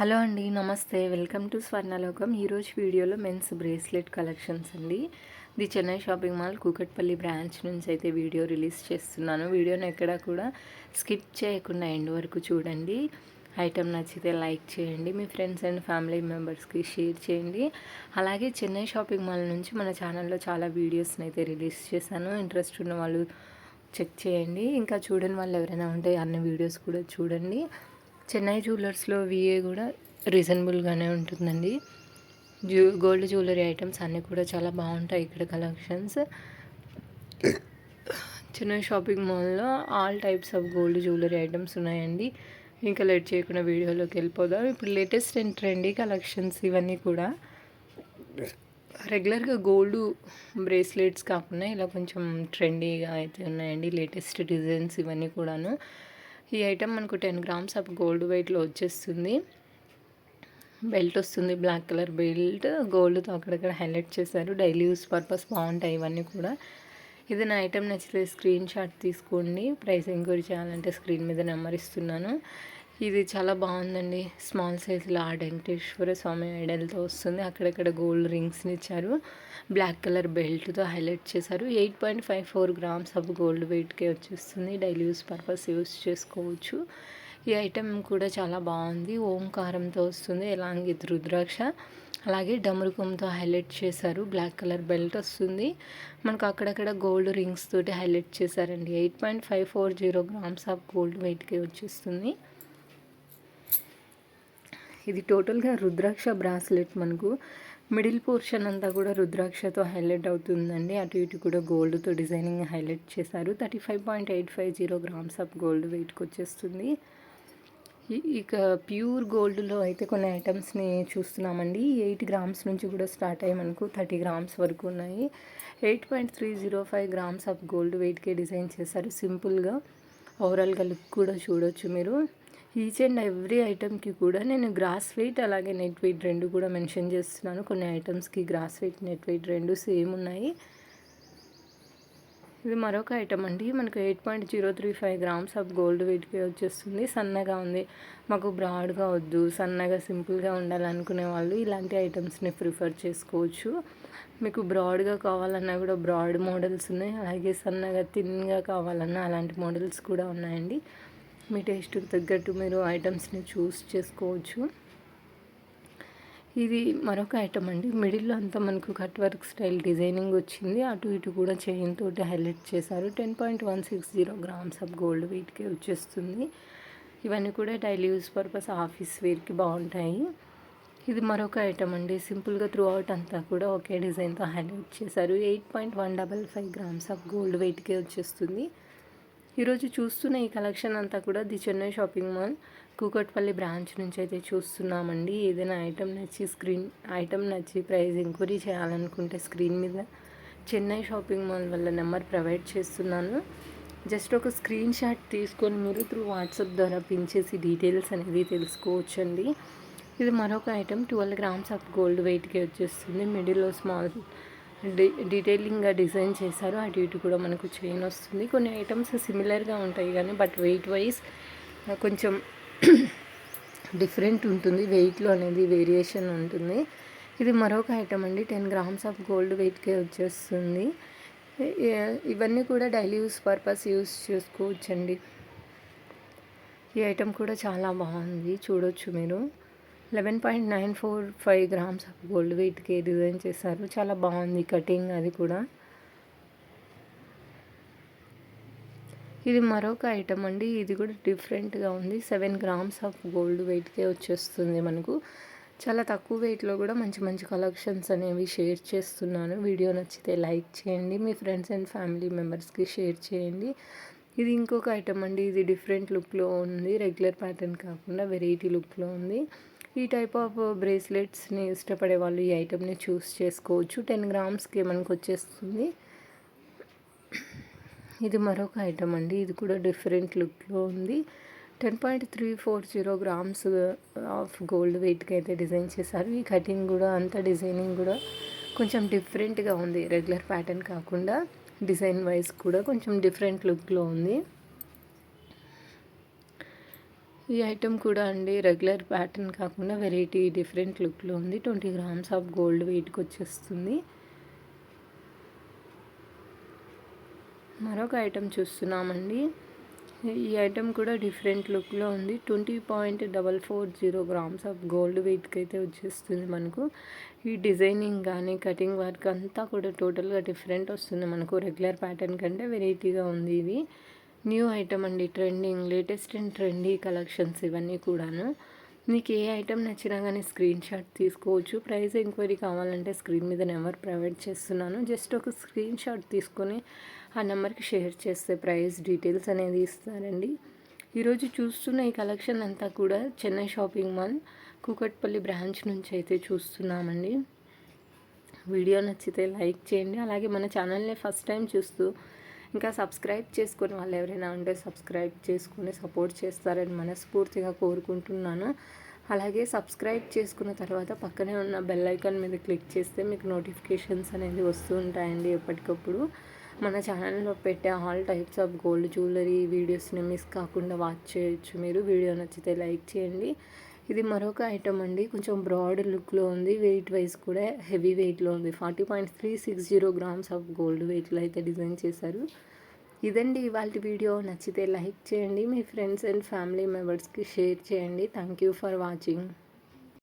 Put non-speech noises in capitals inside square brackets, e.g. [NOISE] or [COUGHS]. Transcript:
Hello అండి నమస్తే. Welcome to Swarnalokam. ఈరోజు వీడియోలో మెన్స్ బ్రేస్లెట్ కలెక్షన్స్ అండి. The Chennai shopping mall Kukatpally branch నుంచి అయితే వీడియో రిలీజ్ చేస్తున్నాను. వీడియోని ఎక్కడ కూడా స్కిప్ చేయకుండా ఎండ్ వరకు చూడండి. ఐటెం నచ్చితే లైక్ చేయండి. మీ ఫ్రెండ్స్ అండ్ ఫ్యామిలీ మెంబర్స్కి షేర్ చేయండి. అలాగే చెన్నై షాపింగ్ మాల్ నుంచి మన ఛానల్లో చాలా వీడియోస్ని అయితే రిలీజ్ చేశాను. ఇంట్రెస్ట్ ఉన్న వాళ్ళు చెక్ చేయండి. ఇంకా చూడని వాళ్ళు ఎవరైనా ఉంటే అన్ని వీడియోస్ కూడా చూడండి. చెన్నై జ్యువెలర్స్లో విఏ కూడా రీజనబుల్గానే ఉంటుందండి. జ్యూ గోల్డ్ జ్యువెలరీ ఐటమ్స్ అన్నీ కూడా చాలా బాగుంటాయి ఇక్కడ కలెక్షన్స్. చెన్నై షాపింగ్ మాల్లో all types of gold jewellery items ఉన్నాయండి. ఇంకా లేట్ చేయకుండా వీడియోలోకి వెళ్ళిపోదాం. ఇప్పుడు లేటెస్ట్ అండ్ ట్రెండీ కలెక్షన్స్ ఇవన్నీ కూడా. రెగ్యులర్గా గోల్డ్ బ్రేస్లెట్స్ కాకుండా ఇలా కొంచెం ట్రెండీగా అయితే ఉన్నాయండి. లేటెస్ట్ డిజైన్స్ ఇవన్నీ కూడాను. ఈ ఐటెం మనకు టెన్ గ్రామ్స్ ఆఫ్ గోల్డ్ వెయిట్లో వచ్చేస్తుంది. బెల్ట్ వస్తుంది బ్లాక్ కలర్ బెల్ట్. గోల్డ్తో అక్కడక్కడ హైలైట్ చేశారు. డైలీ యూస్ పర్పస్ బాగుంటాయి ఇవన్నీ కూడా. ఇది నా ఐటెం నచ్చితే స్క్రీన్ షాట్ తీసుకోండి. ప్రైస్ ఎంక్వైరీ చేయాలంటే స్క్రీన్ మీద నెంబర్ ఇస్తున్నాను. ఇది చాలా బాగుందండి. స్మాల్ సైజులో ఆ వెంకటేశ్వర స్వామి ఐడల్తో వస్తుంది. అక్కడక్కడ గోల్డ్ రింగ్స్ని ఇచ్చారు. బ్లాక్ కలర్ బెల్ట్తో హైలైట్ చేశారు. Eight point five four grams of gold వెయిట్కే వచ్చేస్తుంది. డైలీ యూస్ పర్పస్ యూస్ చేసుకోవచ్చు. ఈ ఐటెం కూడా చాలా బాగుంది. ఓంకారంతో వస్తుంది. ఎలాంగ్ రుద్రాక్ష. అలాగే డమరుకంతో హైలైట్ చేశారు. బ్లాక్ కలర్ బెల్ట్ వస్తుంది. మనకు అక్కడక్కడ గోల్డ్ రింగ్స్ తోటి హైలైట్ చేశారండి. Eight point five four zero grams of gold వెయిట్కి వచ్చేస్తుంది. ఇది టోటల్గా రుద్రాక్ష బ్రాస్లెట్ మనకు మిడిల్ పోర్షన్ అంతా కూడా రుద్రాక్షతో హైలైట్ అవుతుందండి. అటు ఇటు కూడా గోల్డ్తో డిజైనింగ్ హైలైట్ చేశారు. Thirty five point eight five zero grams of gold వెయిట్కి వచ్చేస్తుంది. ఇక ప్యూర్ గోల్డ్లో అయితే కొన్ని ఐటమ్స్ని చూస్తున్నామండి. ఎయిట్ గ్రామ్స్ నుంచి కూడా స్టార్ట్ అయ్యి మనకు థర్టీ గ్రామ్స్ వరకు ఉన్నాయి. Eight point three zero five grams of gold వెయిట్కే design చేశారు. సింపుల్గా ఓవరాల్గా లుక్ కూడా చూడొచ్చు మీరు. ఈచ్ అండ్ ఎవ్రీ ఐటమ్కి కూడా నేను గ్రాస్ వెయిట్ అలాగే నెట్ వెయిట్ రెండు కూడా మెన్షన్ చేస్తున్నాను. కొన్ని ఐటమ్స్కి గ్రాస్ వెయిట్ నెట్ వెయిట్ రెండు సేమ్ ఉన్నాయి. ఇది మరొక ఐటమ్ అండి. మనకు eight point zero three five grams of gold వెయిట్కి వచ్చేస్తుంది. సన్నగా ఉంది. మాకు బ్రాడ్గా వద్దు. సన్నగా సింపుల్గా ఉండాలనుకునే వాళ్ళు ఇలాంటి ఐటమ్స్ని ప్రిఫర్ చేసుకోవచ్చు. మీకు బ్రాడ్గా కావాలన్నా కూడా బ్రాడ్ మోడల్స్ ఉన్నాయి. అలాగే సన్నగా థిన్గా కావాలన్నా అలాంటి మోడల్స్ కూడా ఉన్నాయండి. మీ టేస్ట్కి తగ్గట్టు మీరు ఐటమ్స్ని చూస్ చేసుకోవచ్చు. ఇది మరొక ఐటమ్ అండి. మిడిల్లో అంతా మనకు కట్ వర్క్ స్టైల్ డిజైనింగ్ వచ్చింది. అటు ఇటు కూడా చైన్ తోటి హైలైట్ చేశారు. Ten point one six zero grams of gold వెయిట్కి వచ్చేస్తుంది. ఇవన్నీ కూడా డైలీ యూస్ పర్పస్ ఆఫీస్ వేర్కి బాగుంటాయి. ఇది మరొక ఐటమ్ అండి. సింపుల్గా త్రూ అవుట్ అంతా కూడా ఒకే డిజైన్తో హైలైట్ చేశారు. Eight point one double five grams of gold వెయిట్కే వచ్చేస్తుంది. ఈరోజు చూస్తున్న ఈ కలెక్షన్ అంతా కూడా the Chennai shopping mall. Kukatpally branch నుంచి అయితే చూస్తున్నామండి. ఏదైనా ఐటెం నచ్చి స్క్రీన్ ఐటెం నచ్చి ప్రైస్ ఎంక్వైరీ చేయాలనుకుంటే స్క్రీన్ మీద చెన్నై షాపింగ్ మాల్ వల్ల నెంబర్ ప్రొవైడ్ చేస్తున్నాను. జస్ట్ ఒక స్క్రీన్ షాట్ తీసుకొని మీరు త్రూ వాట్సాప్ ద్వారా పిన్ చేసి డీటెయిల్స్ అనేది తెలుసుకోవచ్చండి. ఇది మరొక item twelve grams of gold వెయిట్కి వచ్చేస్తుంది. మిడిల్లో స్మాల్ డీటెయిలింగ్గా డిజైన్ చేశారు. అటు ఇటు కూడా మనకు చైన్ వస్తుంది. కొన్ని ఐటమ్స్ సిమిలర్గా ఉంటాయి కానీ బట్ వెయిట్ వైజ్ కొంచెం [COUGHS] డిఫరెంట్ ఉంటుంది. వెయిట్లో అనేది వేరియేషన్ ఉంటుంది. ఇది మరొక ఐటమ్ అండి. టెన్ గ్రామ్స్ ఆఫ్ గోల్డ్ వెయిట్కే వచ్చేస్తుంది. ఇవన్నీ కూడా డైలీ యూస్ పర్పస్ యూస్ చేసుకోవచ్చండి. ఈ ఐటమ్ కూడా చాలా బాగుంది. చూడొచ్చు మీరు. Eleven point nine four five grams of gold వెయిట్కి design చేశారు. చాలా బాగుంది కటింగ్ అది కూడా. ఇది మరొక ఐటమ్ అండి. ఇది కూడా డిఫరెంట్గా ఉంది. సెవెన్ గ్రామ్స్ ఆఫ్ గోల్డ్ వెయిట్కే వచ్చేస్తుంది మనకు. చాలా తక్కువ వెయిట్లో కూడా మంచి మంచి కలెక్షన్స్ అనేవి షేర్ చేస్తున్నాను. వీడియో నచ్చితే లైక్ చేయండి. మీ ఫ్రెండ్స్ అండ్ ఫ్యామిలీ మెంబర్స్కి షేర్ చేయండి. ఇది ఇంకొక ఐటమ్ అండి. ఇది డిఫరెంట్ లుక్లో ఉంది. రెగ్యులర్ ప్యాటర్న్ కాకుండా వెరైటీ లుక్లో ఉంది. ఈ టైప్ ఆఫ్ బ్రేస్లెట్స్ని ఇష్టపడే వాళ్ళు ఈ ఐటెంని చూస్ చేసుకోవచ్చు. టెన్ గ్రామ్స్కి మనకు వచ్చేస్తుంది. ఇది మరొక ఐటమ్ అండి. ఇది కూడా డిఫరెంట్ లుక్లో ఉంది. Ten point three four zero grams of gold వెయిట్కి అయితే డిజైన్ చేశారు. ఈ కటింగ్ కూడా అంత డిజైనింగ్ కూడా కొంచెం డిఫరెంట్గా ఉంది. రెగ్యులర్ ప్యాటర్న్ కాకుండా డిజైన్ వైజ్ కూడా కొంచెం డిఫరెంట్ లుక్లో ఉంది. ఈ ఐటెం కూడా అండి రెగ్యులర్ ప్యాటర్న్ కాకుండా వెరైటీ డిఫరెంట్ లుక్లో ఉంది. ట్వంటీ గ్రామ్స్ ఆఫ్ గోల్డ్ వెయిట్కి వచ్చేస్తుంది. మరొక ఐటెం చూస్తున్నామండి. ఈ ఐటెం కూడా డిఫరెంట్ లుక్లో ఉంది. Twenty point double four zero grams of gold వెయిట్కి అయితే వచ్చేస్తుంది మనకు. ఈ డిజైనింగ్ కానీ కటింగ్ వర్క్ అంతా కూడా టోటల్గా డిఫరెంట్ వస్తుంది మనకు. రెగ్యులర్ ప్యాటర్న్ కంటే వెరైటీగా ఉంది ఇది. న్యూ ఐటమ్ అండి trending latest and trendy collections ఇవన్నీ కూడాను. మీకు ఏ ఐటెం నచ్చినా కానీ స్క్రీన్ షాట్ తీసుకోవచ్చు. ప్రైస్ ఎంక్వైరీ కావాలంటే స్క్రీన్ మీద నెంబర్ ప్రొవైడ్ చేస్తున్నాను. జస్ట్ ఒక స్క్రీన్ షాట్ తీసుకొని ఆ నెంబర్కి షేర్ చేస్తే ప్రైస్ డీటెయిల్స్ అనేది ఇస్తారండి. ఈరోజు చూస్తున్న ఈ కలెక్షన్ అంతా కూడా Chennai shopping mall Kukatpally branch నుంచి అయితే చూస్తున్నామండి. వీడియో నచ్చితే లైక్ చేయండి. అలాగే మన ఛానల్ని ఫస్ట్ టైం చూస్తూ ఇంకా సబ్స్క్రైబ్ చేసుకుని వాళ్ళు ఎవరైనా ఉంటే సబ్స్క్రైబ్ చేసుకుని సపోర్ట్ చేస్తారని మనస్ఫూర్తిగా కోరుకుంటున్నాను. అలాగే సబ్స్క్రైబ్ చేసుకున్న తర్వాత పక్కనే ఉన్న బెల్ ఐకాన్ మీద క్లిక్ చేస్తే మీకు నోటిఫికేషన్స్ అనేది వస్తూ ఉంటాయండి ఎప్పటికప్పుడు. మన ఛానల్లో పెట్టే all types of gold jewellery వీడియోస్ని మిస్ కాకుండా వాచ్ చేయొచ్చు మీరు. వీడియో నచ్చితే లైక్ చేయండి. ఇది మరొక ఐటమ్ అండి. కొంచెం బ్రాడ్ లుక్లో ఉంది. వెయిట్ వైజ్ కూడా హెవీ వెయిట్లో ఉంది. Forty point three six zero grams of gold వెయిట్లో అయితే డిజైన్ చేశారు. ఇదండి ఇవాళ వీడియో నచ్చితే లైక్ చేయండి. మీ ఫ్రెండ్స్ అండ్ ఫ్యామిలీ మెంబర్స్కి షేర్ చేయండి. Thank you for watching